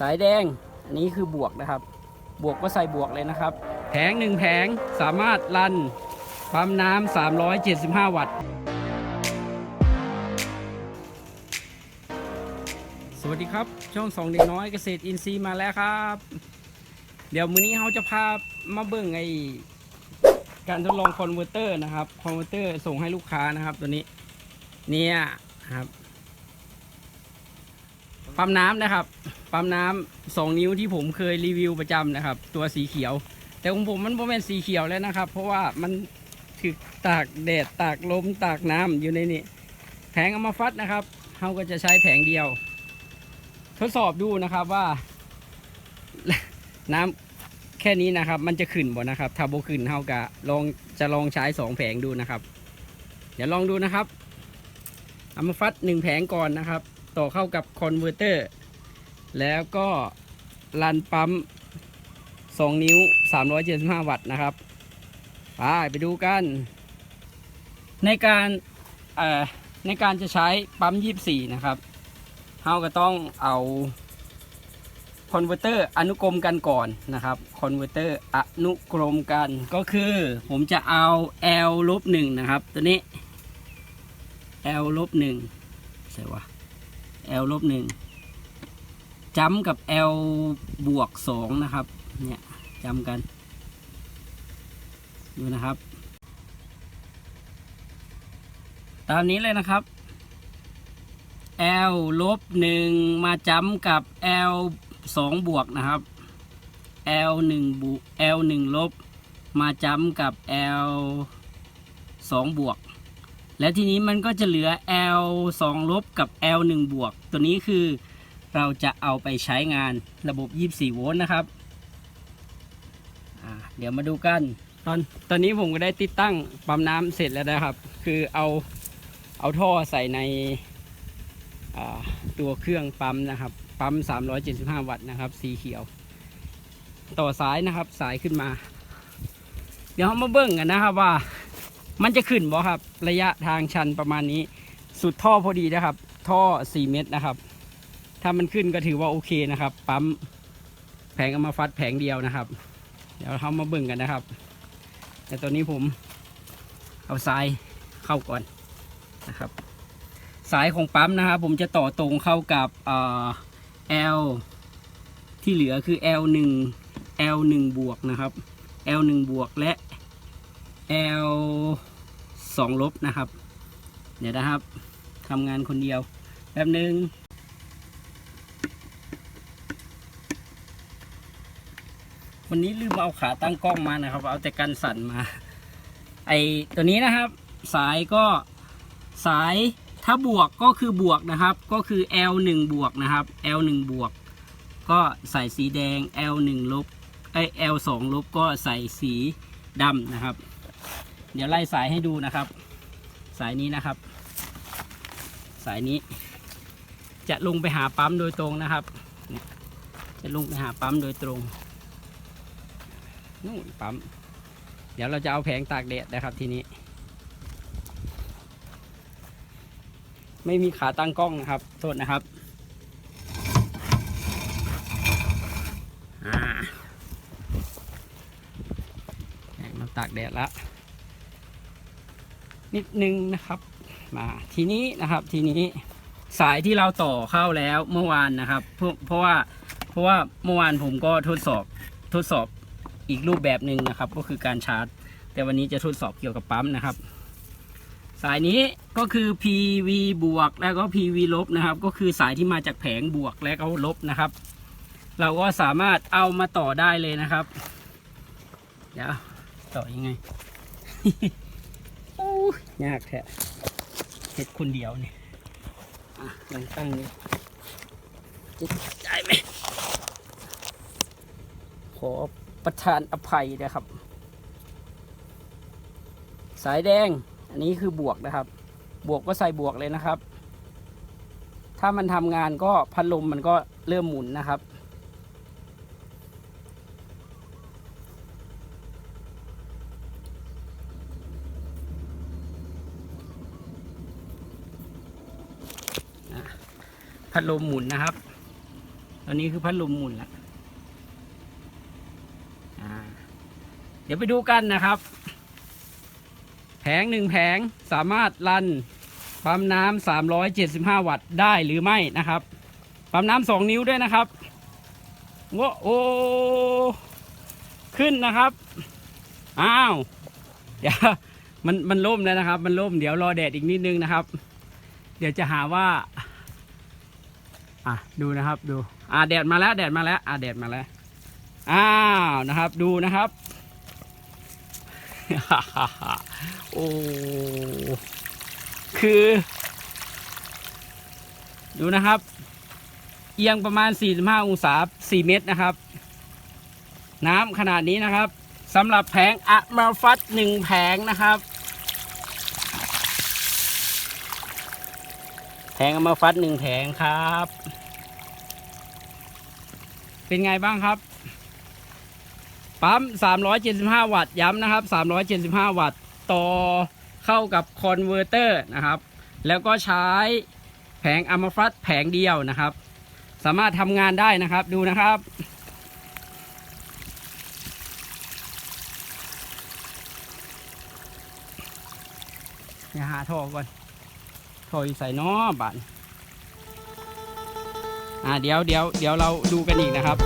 สายแดงอันนี้คือบวกนะครับ บวกก็ใส่บวกเลยนะครับ แผงหนึ่งแผงสามารถรันปั๊มน้ำ375 วัตต์ สวัสดีครับ ช่องสองเด็กน้อยเกษตรอินทรีย์มาแล้วครับ เดี๋ยวมื้อนี้เราจะพามาเบิ่งไอการทดลองคอนเวอร์เตอร์นะครับ คอนเวอร์เตอร์ส่งให้ลูกค้านะครับตัวนี้ เนี่ยครับ ปั๊มน้ำนะครับ ปั๊มน้ำสองนิ้วที่ผมเคยรีวิวประจำนะครับ ตัวสีเขียว แต่ของผมมันโมเป็นสีเขียวแล้วนะครับ เพราะว่ามันถึกตากแดดตากลมตากน้ำอยู่ในนี้แผงเอามาฟัดนะครับเขาก็จะใช้แผงเดียว ทดสอบดูนะครับว่า น้ำแค่นี้นะครับ มันจะขึ้นบ่นะครับ ถ้าโบขึ้นเขากะลองจะลองใช้สองแผงดูนะครับ เดี๋ยวลองดูนะครับเอามาฟัดหนึ่งแผงก่อนนะครับ ต่อเข้ากับคอนเวอร์เตอร์ แล้วก็รันปั๊ม 2 นิ้ว 375 วัตต์นะครับไปไปดูกัน ในการในการจะใช้ปั๊ม 24 นะครับเราก็ต้องเอาคอนเวอร์เตอร์อนุกรมกันก่อนนะครับคอนเวอร์เตอร์อนุกรมกันก็คือผมจะเอา L ลบ1นะครับ ตัวนี้ L ลบ1ใช่วะ L ลบหนึ่งจำกับ L บวกสองนะครับ เนี่ยจำกัน ดูนะครับ ตามนี้เลยนะครับ L ลบหนึ่งมาจำกับ L สองบวกนะครับ L หนึ่งบวก L หนึ่งลบ มาจำกับ L สองบวก และทีนี้มันก็จะเหลือ L 2 ลบกับ L 1 บวก ตัวนี้คือเราจะเอาไปใช้งานระบบ 24 โวลต์นะครับ เดี๋ยวมาดูกัน ตอนตอนนี้ผมก็ได้ติดตั้งปั๊มน้ำเสร็จแล้วนะครับ คือเอาเอาท่อใส่ในตัวเครื่องปั๊มนะครับ ปั๊ม 375 วัตต์นะครับ สีเขียว ต่อสายนะครับ สายขึ้นมา เดี๋ยวเรามาเบิ่งกันนะครับว่า มันจะขึ้นบ่ครับ ระยะทางชันประมาณนี้ สุดท่อพอดีนะครับ ท่อ 4 เมตรนะครับ ถ้ามันขึ้นก็ถือว่าโอเคนะครับ ปั๊มแผงเอามาฟัดแผงเดียวนะครับ เดี๋ยวเรามาเบิ่งกันนะครับ แต่ตอนนี้ผมเอาสายเข้าก่อนนะครับ สายของปั๊มนะครับ ผมจะต่อตรงเข้ากับเอ่อ L ที่เหลือคือ L 1 L 1 บวกนะครับ L 1 บวกและ L สองลบนะครับ เดี๋ยวนะครับทำงานคนเดียวแป๊บหนึ่งวันนี้ลืมเอาขาตั้งกล้องมานะครับ เอาแต่กันสั่นมา ไอตัวนี้นะครับ สายก็สายถ้าบวกก็คือบวกนะครับ ก็คือ L 1 บวกนะครับ L 1 บวก ก็ใส่สีแดง L 1 ลบไอ L 2 ลบก็ใส่สีดำนะครับ เดี๋ยวไล่สายให้ดูนะครับ สายนี้นะครับ สายนี้ จะลงไปหาปั๊มโดยตรงนะครับ จะลงไปหาปั๊มโดยตรงนู่นปั๊ม เดี๋ยวเราจะเอาแผงตากแดดนะครับทีนี้ ไม่มีขาตั้งกล้องนะครับ โทษนะครับอ่าแผงมันตากแดดแล้ว นิดนึงนะครับ มาทีนี้นะครับทีนี้สายที่เราต่อเข้าแล้วเมื่อวานนะครับเพราะเพราะว่าเพราะว่าเมื่อวานผมก็ทดสอบทดสอบอีกรูปแบบหนึ่งนะครับ ก็คือการชาร์จ แต่วันนี้จะทดสอบเกี่ยวกับปั๊มนะครับ สายนี้ก็คือ PV บวกแล้วก็ PV ลบนะครับ ก็คือสายที่มาจากแผงบวกและก็ลบนะครับ เราก็สามารถเอามาต่อได้เลยนะครับ เดี๋ยวต่อยังไง ยยากแท้เห็ดคนเดียวนี่ลองตั้งดูจะได้ไหมขอประทานอภัยนะครับ สายแดง อันนี้คือบวกนะครับ บวกก็ใส่บวกเลยนะครับ ถ้ามันทำงานก็พัดลมมันก็เริ่มหมุนนะครับ พัดลมหมุนนะครับ ตอนนี้คือพัดลมหมุนแล้วเดี๋ยวไปดูกันนะครับ แผงหนึ่งแผงสามารถรันปั๊มน้ำสามร้อยเจ็ดสิบห้าวัตต์ได้หรือไม่นะครับปั๊มน้ำสองนิ้วด้วยนะครับโว้โอขึ้นนะครับ อ้าวเดี๋ยวมันมันล่มแล้วนะครับ มันล่มเดี๋ยวรอแดดอีกนิดนึงนะครับ เดี๋ยวจะหาว่า อะดูนะครับดู อ่าแดดมาแล้วแดดมาแล้ว อ่าแดดมาแล้วอ้าวนะครับ ดูนะครับโอ้คือ ดูนะครับ เอียงประมาณ 45 องศา 4 เมตรนะครับ น้ำขนาดนี้นะครับสำหรับแผงอะมาฟัดหนึ่งแผงนะครับ แผงอะมาฟัดหนึ่งแผงครับ เป็นไงบ้างครับ ปั๊ม 375 วัตต์ย้ำนะครับ 375 วัตต์ต่อเข้ากับคอนเวอร์เตอร์นะครับ แล้วก็ใช้แผงอะมาฟัดแผงเดียวนะครับ สามารถทำงานได้นะครับดูนะครับเดี๋ยวหาท่อก่อน ท่อยใส่น้อบานอ่าเดี๋ยวเดี๋ยวเดี๋ยวเราดูกันอีกนะครับ